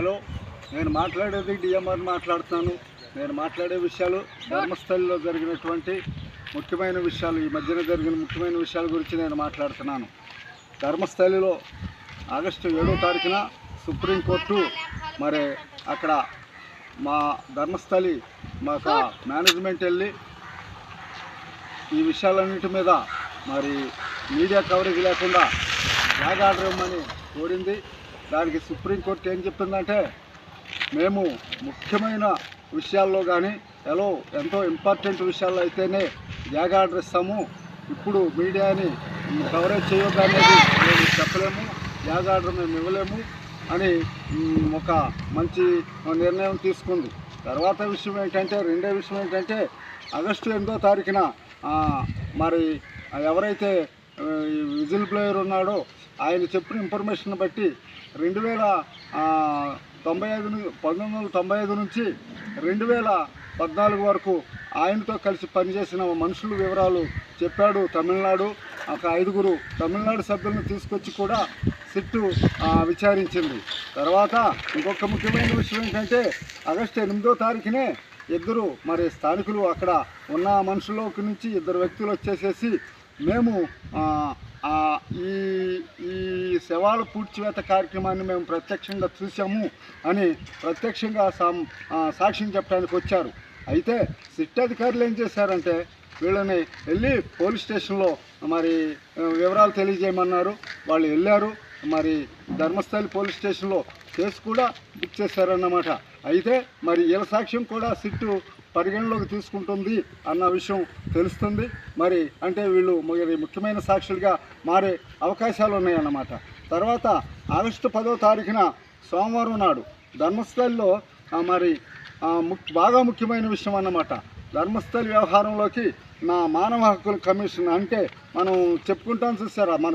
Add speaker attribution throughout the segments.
Speaker 1: Hello నేను మాట్లాడేది DMR మాట్లాడుతున్నాను. నేను మాట్లాడే విషయాలు ధర్మస్థలిలో జరిగినటువంటి ముఖ్యమైన విషయాలు ఈ మధ్యన జరిగిన ముఖ్యమైన విషయాల గురించి నేను మాట్లాడుతున్నాను. ధర్మస్థలిలో ఆగస్టు ఏడో తారీఖున సుప్రీంకోర్టు మరి అక్కడ మా ధర్మస్థలి మా మేనేజ్మెంట్ వెళ్ళి ఈ విషయాలన్నిటి మీద మరి మీడియా కవరేజ్ లేకుండా ఫ్లాగ్ ఆర్డర్ ఇవ్వమని కోరింది. దానికి సుప్రీంకోర్టు ఏం చెప్పిందంటే మేము ముఖ్యమైన విషయాల్లో కానీ ఎలా ఎంతో ఇంపార్టెంట్ విషయాల్లో అయితేనే ఫ్లాగ్ ఆర్డర్ ఇస్తాము. ఇప్పుడు మీడియాని కవరేజ్ చేయొద్దు అనేది మేము చెప్పలేము ఫ్లాగ్ ఆర్డర్ మేము ఇవ్వలేము అని ఒక మంచి నిర్ణయం తీసుకుంది. తర్వాత విషయం ఏంటంటే రెండో విషయం ఏంటంటే ఆగస్టు ఎనిమిదో తారీఖున మరి ఎవరైతే విజిల్ ప్లేయర్ ఉన్నాడో. ఆయన చెప్పిన ఇన్ఫర్మేషన్ బట్టి రెండు వేల తొంభై ఐదు పంతొమ్మిది వందల తొంభై ఐదు నుంచి రెండు వేల పద్నాలుగు వరకు ఆయనతో కలిసి పనిచేసిన మనుషుల వివరాలు చెప్పాడు తమిళనాడు. ఒక ఐదుగురు తమిళనాడు సభ్యులను తీసుకొచ్చి కూడా సిట్టు విచారించింది. తర్వాత ఇంకొక ముఖ్యమైన విషయం ఏంటంటే ఆగస్టు ఎనిమిదో తారీఖునే ఇద్దరు మరి స్థానికులు అక్కడ ఉన్న మనుషులోకి నుంచి ఇద్దరు వ్యక్తులు వచ్చేసేసి మేము ఈ ఈ శవాల పూడ్చివేత కార్యక్రమాన్ని మేము ప్రత్యక్షంగా చూసాము అని ప్రత్యక్షంగా సాక్ష్యం చెప్పడానికి వచ్చారు. అయితే సిట్ అధికారులు ఏం చేశారంటే వీళ్ళని వెళ్ళి పోలీస్ స్టేషన్లో మరి వివరాలు తెలియజేయమన్నారు. వాళ్ళు వెళ్ళారు. మరి ధర్మస్థలి పోలీస్ స్టేషన్లో కేసు కూడా బుక్ చేశారన్నమాట. అయితే మరి వీళ్ళ సాక్ష్యం కూడా సిట్టు పరిగణలోకి తీసుకుంటుంది అన్న విషయం తెలుస్తుంది. మరి అంటే వీళ్ళు మరి ముఖ్యమైన సాక్షులుగా మారే అవకాశాలు ఉన్నాయన్నమాట. తర్వాత ఆగస్టు పదో తారీఖున సోమవారం నాడు ధర్మస్థలిలో మరి బాగా ముఖ్యమైన విషయం అన్నమాట. ధర్మస్థలి వ్యవహారంలోకి నా మానవ హక్కుల కమిషన్ అంటే మనం చెప్పుకుంటాం చూసారా? మన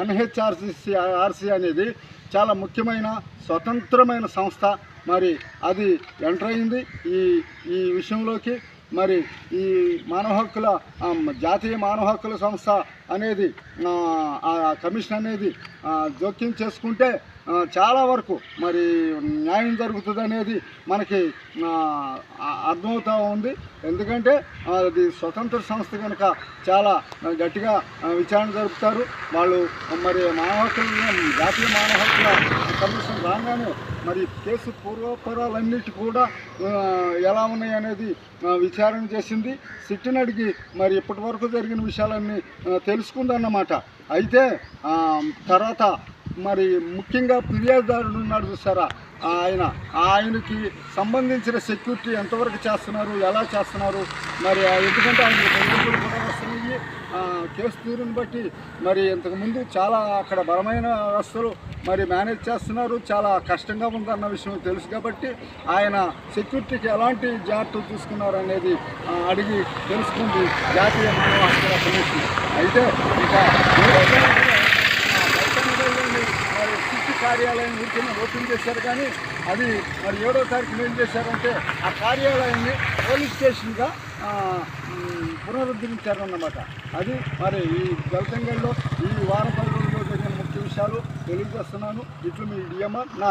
Speaker 1: ఎన్హెచ్ఆర్సిసి ఆర్సీ అనేది చాలా ముఖ్యమైన స్వతంత్రమైన సంస్థ. మరి అది ఎంటర్ అయింది ఈ ఈ విషయంలోకి. మరి ఈ మానవ హక్కుల జాతీయ మానవ హక్కుల సంస్థ అనేది ఆ, కమిషన్ అనేది జోక్యం చేసుకుంటే చాలా వరకు మరి న్యాయం జరుగుతుంది అనేది మనకి అర్థమవుతూ ఉంది. ఎందుకంటే అది స్వతంత్ర సంస్థ కనుక చాలా గట్టిగా విచారణ జరుపుతారు. వాళ్ళు మరి మానవ హక్కుల జాతీయ మానవ హక్కుల కమిషన్ రాగానే మరి కేసు పూర్వపరాలన్నిటి కూడా ఎలా ఉన్నాయి అనేది విచారణ చేసింది. సిట్టిని అడిగి మరి ఇప్పటి వరకు జరిగిన విషయాలన్నీ తెలుసుకుందన్నమాట. అయితే తర్వాత మరి ముఖ్యంగా ఫిర్యాదుదారుడు ఉన్నాడు చూసారా? ఆయన ఆయనకి సంబంధించిన సెక్యూరిటీ ఎంతవరకు చేస్తున్నారు ఎలా చేస్తున్నారు? మరి ఆ- ఎందుకంటే ఆయన బెదిరింపులు కూడా వస్తున్నాయి. కేసు తీరుని బట్టి మరి ఇంతకుముందు చాలా అక్కడ బలమైన వ్యవస్థలు మరి మేనేజ్ చేస్తున్నారు చాలా కష్టంగా ఉందన్న విషయం తెలుసు కాబట్టి ఆయన సెక్యూరిటీకి ఎలాంటి జాగ్రత్తలు తీసుకున్నారు అనేది అడిగి తెలుసుకుంది జాతీయ మానవ హక్కుల కమిషన్. అయితే ఇక కార్యాలయం ఊరికే ఓపెన్ చేశారు కానీ అది మరి ఏడో తారీఖున ఏం చేశారంటే ఆ కార్యాలయాన్ని పోలీస్ స్టేషన్గా పునరుద్ధరించారు అన్నమాట పునరుద్ధరించారన్నమాట. అది మరి ఈ గల్తంగల్లో ఈ వారం పది రోజుల్లో జరిగిన తెలియజేస్తున్నాను ఇట్లు మీ డిఎంఆర్ నా